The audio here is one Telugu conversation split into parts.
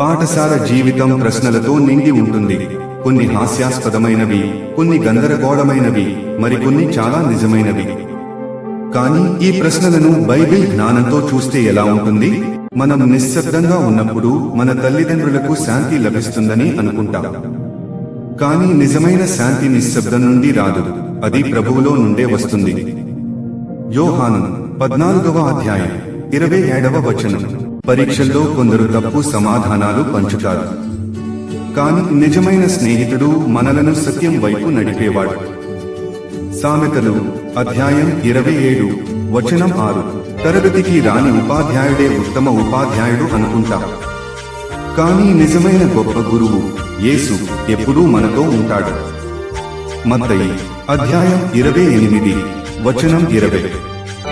పాఠశాల జీవితం ప్రశ్నలతో నిండి ఉంటుంది. కొన్ని హాస్యాస్పదమైనవి కొన్ని గందరగోళమైనవి మరికొన్ని చాలా నిజమైనవి. కానీ ఈ ప్రశ్నలను బైబిల్ జ్ఞానంతో చూస్తే ఎలా ఉంటుంది? మనం నిశ్శబ్దంగా ఉన్నప్పుడు మన తల్లిదండ్రులకు శాంతి లభిస్తుందని అనుకుంటాం. కానీ నిజమైన శాంతి నిశ్శబ్దం నుండి రాదు. అది ప్రభువులో నుండే వస్తుంది. యోహాను పద్నాలుగవ అధ్యాయం ఇరవై ఏడవ వచనం. పరీక్షల్లో కొందరు తప్పు సమాధానాలు పంచుతారు. కానీ నిజమైన స్నేహితుడు మనలను సత్యం వైపు నడిపేవాడు. సామెతలు అధ్యాయం ఇరవై ఏడు వచనం ఆరు. తరగతికి రాని ఉపాధ్యాయుడే ఉత్తమ ఉపాధ్యాయుడు అనుకుంటాడు కానీ నిజమైన గొప్ప గురువు యేసు ఎప్పుడూ మనతో ఉంటాడు. మత్తయి అధ్యాయం ఇరవై ఎనిమిది వచనం ఇరవై.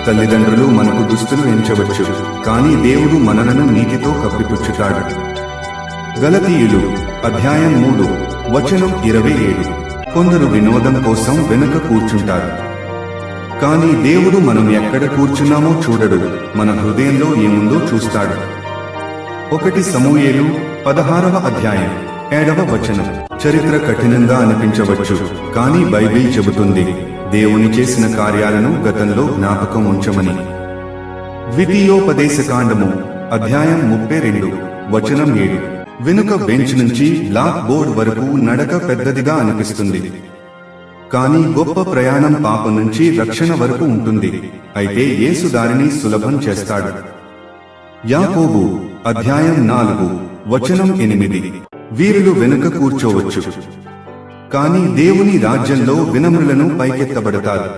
తల్లిదండ్రులు మనకు దుస్తులు ఎంచవచ్చు కానీ దేవుడు మనలను నీతితో కప్పిపుచ్చుతాడు. గలతీయులు అధ్యాయం మూడు వచనం ఇరవై ఏడు. కొందరు వినోదం కోసం వెనుక కూర్చుంటారు. కానీ దేవుడు మనం ఎక్కడ కూర్చున్నామో చూడడు మన హృదయంలో ఏముందో చూస్తాడు. ఒకటి సమూయేలు పదహారవ అధ్యాయం ఏడవ వచనం. చరిత్ర కఠినంగా అనిపించవచ్చు కానీ బైబిల్ చెబుతుంది. దేవుని చేసిన కార్యాలను గతంలో జ్ఞాపకం ఉంచమని. ద్వితీయోపదేశకాండము అధ్యాయం ముప్పై రెండు వచనం ఏడు. వెనుక బెంచ్ నుంచి బ్లాక్ బోర్డ్ వరకు నడక పెద్దదిగా అనిపిస్తుంది. కానీ గొప్ప ప్రయాణం పాప నుంచి రక్షణ వరకు ఉంటుంది. అయితే యేసు దారిని సులభం చేస్తాడు. యాకోబు అధ్యాయం నాలుగు వచనం ఎనిమిది. వీరులు వెనుక కూర్చోవచ్చు. కానీ దేవుని రాజ్యంలో వినమ్రులను పైకెత్తబడతారు.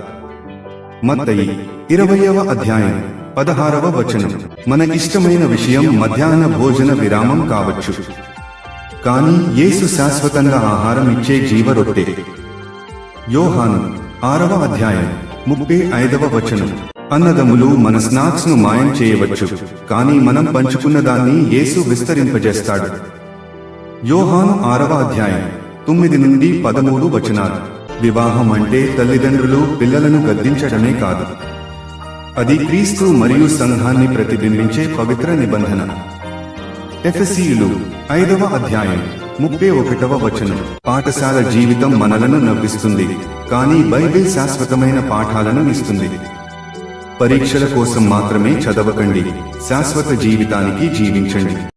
మత్తయి ఇరవయవ అధ్యాయం పదహారవ వచనం. మన ఇష్టమైన విషయం మధ్యాహ్న భోజన విరామం కావచ్చు. కానీ యేసు శాశ్వతంగా ఆహారం ఇచ్చే జీవరొట్టే. యోహాను ఆరవ అధ్యాయం ముప్పై ఐదవ వచనం. అన్నదములు మన స్నాక్స్ను మాయం చేయవచ్చు కానీ మనం పంచుకున్న దాన్ని యేసు విస్తరింపజేస్తాడు. యోహాను ఆరవ అధ్యాయం తొమ్మిది నుండి పదమూడు వచనాలు. వివాహం అంటే తల్లిదండ్రులు పిల్లలను గద్దించడమే కాదు. అది క్రీస్తు మరియు సంఘాన్ని ప్రతిబింబించే పవిత్ర నిబంధన. ఎఫ్ఎస్సీలు ఐదవ అధ్యాయం ముప్పై ఒకటవ వచనం. పాఠశాల జీవితం మనలను నవ్విస్తుంది కానీ బైబిల్ శాశ్వతమైన పాఠాలను ఇస్తుంది. పరీక్షల కోసం మాత్రమే చదవకండి శాశ్వత జీవితానికి జీవించండి.